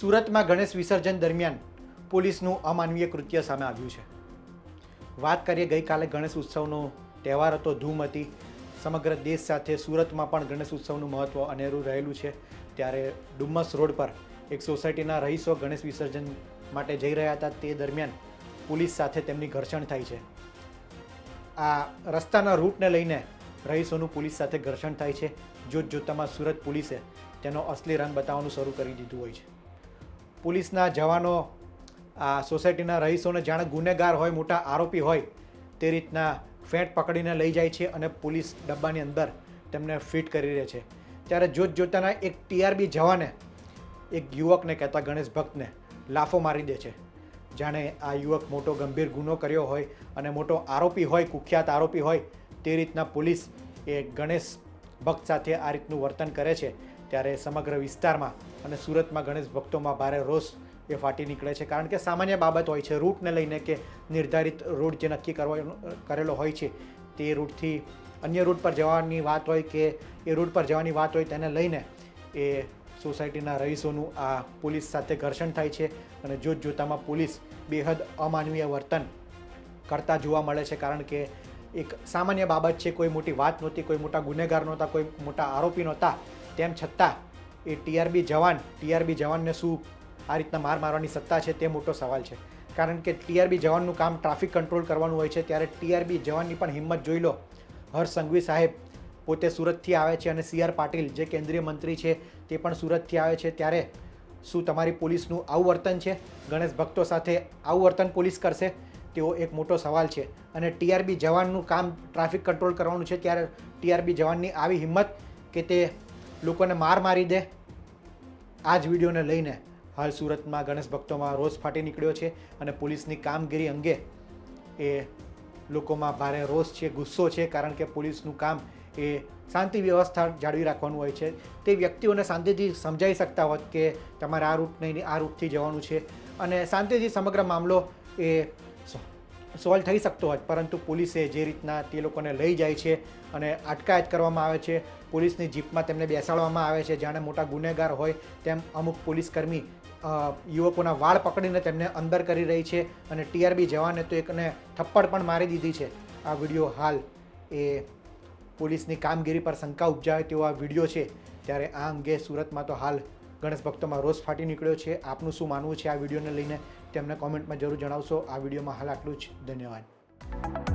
સુરતમાં ગણેશ વિસર્જન દરમિયાન પોલીસનું અમાનવીય કૃત્ય સામે આવ્યું છે. વાત કરીએ, ગઈકાલે ગણેશ ઉત્સવનો તહેવાર હતો, ધૂમ હતી. સમગ્ર દેશ સાથે સુરતમાં પણ ગણેશ ઉત્સવનું મહત્ત્વ અનેરું રહેલું છે. ત્યારે ડુમ્મસ રોડ પર એક સોસાયટીના રહીશો ગણેશ વિસર્જન માટે જઈ રહ્યા હતા. તે દરમિયાન પોલીસ સાથે તેમની ઘર્ષણ થાય છે. આ રસ્તાના રૂટને લઈને રહીશોનું પોલીસ સાથે ઘર્ષણ થાય છે. જોત જોતામાં સુરત પોલીસે તેનો અસલી રંગ બતાવવાનું શરૂ કરી દીધું હોય છે. પોલીસના જવાનો, આ સોસાયટીના રહીશોને જાણે ગુનેગાર હોય, મોટા આરોપી હોય, તે રીતના ફેંટ પકડીને લઈ જાય છે અને પોલીસ ડબ્બાની અંદર તેમને ફિટ કરી રહે છે. ત્યારે જોત જોતાના એક ટીઆરબી જવાને એક યુવકને કહેતા ગણેશ ભક્તને લાફો મારી દે છે. જાણે આ યુવક મોટો ગંભીર ગુનો કર્યો હોય અને મોટો આરોપી હોય, કુખ્યાત આરોપી હોય, તે રીતના પોલીસ એ ગણેશ ભક્ત સાથે આ રીતનું વર્તન કરે છે ત્યારે સમગ્ર વિસ્તારમાં અને સુરતમાં ગણેશ ભક્તોમાં ભારે રોષ એ ફાટી નીકળે છે. કારણ કે સામાન્ય બાબત હોય છે, રૂટને લઈને કે નિર્ધારિત રૂટ જે નક્કી કરવાનો, કરેલો હોય છે, તે રૂટથી અન્ય રૂટ પર જવાની વાત હોય કે એ રૂટ પર જવાની વાત હોય તેને લઈને એ સોસાયટીના રહીશોનું આ પોલીસ સાથે ઘર્ષણ થાય છે અને જોત જોતામાં પોલીસ બેહદ અમાનવીય વર્તન કરતા જોવા મળે છે. કારણ કે એક સામાન્ય બાબત છે, કોઈ મોટી વાત નહોતી, કોઈ મોટા ગુનેગાર નહોતા, કોઈ મોટા આરોપી નહોતા, તેમ છતાં એ ટીઆરબી જવાન ટીઆરબી જવાનને શું આ રીતના માર મારવાની સત્તા છે તે મોટો સવાલ છે. કારણ કે ટીઆરબી જવાનનું કામ ટ્રાફિક કંટ્રોલ કરવાનું હોય છે, ત્યારે ટીઆરબી જવાનની પણ હિંમત જોઈ લો. હર્ષ સંઘવી સાહેબ પોતે સુરતથી આવે છે અને સી આર પાટીલ જે કેન્દ્રીય મંત્રી છે તે પણ સુરતથી આવે છે. ત્યારે શું તમારી પોલીસનું આવું વર્તન છે? ગણેશ ભક્તો સાથે આવું વર્તન પોલીસ કરશે? તેવો એક મોટો સવાલ છે. અને ટીઆરબી જવાનનું કામ ટ્રાફિક કંટ્રોલ કરવાનું છે, ત્યારે ટીઆરબી જવાનની આવી હિંમત કે તે લોકોને માર મારી દે આ જ વિડીયોને લઈને હાલ સુરતમાં ગણેશ ભક્તોમાં રોષ ફાટી નીકળ્યો છે અને પોલીસની કામગીરી અંગે એ લોકોમાં ભારે રોષ છે, ગુસ્સો છે, કારણ કે પોલીસનું કામ એ શાંતિ વ્યવસ્થા જાળવી રાખવાનું હોય છે. તે વ્યક્તિઓને શાંતિથી સમજાવી શકતા હોત કે તમારે આ રૂટ નહીં, આ રૂટથી જવાનું છે. અને શાંતિથી સમગ્ર મામલો એ સોલ્વ થઈ શકતો હોત પરંતુ પોલીસે જે રીતના તે લોકોને લઈ જાય છે અને અટકાયત કરવામાં આવે છે, પોલીસની જીપમાં તેમને બેસાડવામાં આવે છે, જાણે મોટા ગુનેગાર હોય, તેમ અમુક પોલીસકર્મી યુવકોના વાળ પકડીને તેમને અંદર કરી રહી છે અને ટીઆરબી જવાને તો એકને થપ્પડ પણ મારી દીધી છે. આ વીડિયો હાલ એ પોલીસની કામગીરી પર શંકા ઉપજાવે તેવો આ વીડિયો છે. ત્યારે આ અંગે સુરતમાં તો હાલ ગણેશ ભક્તોમાં રોષ ફાટી નીકળ્યો છે. આપનું શું માનવું છે આ વિડીયોને લઈને? તેમને કોમેન્ટમાં જરૂર જણાવશો. આ વિડીયોમાં હાલ આટલું જ. ધન્યવાદ.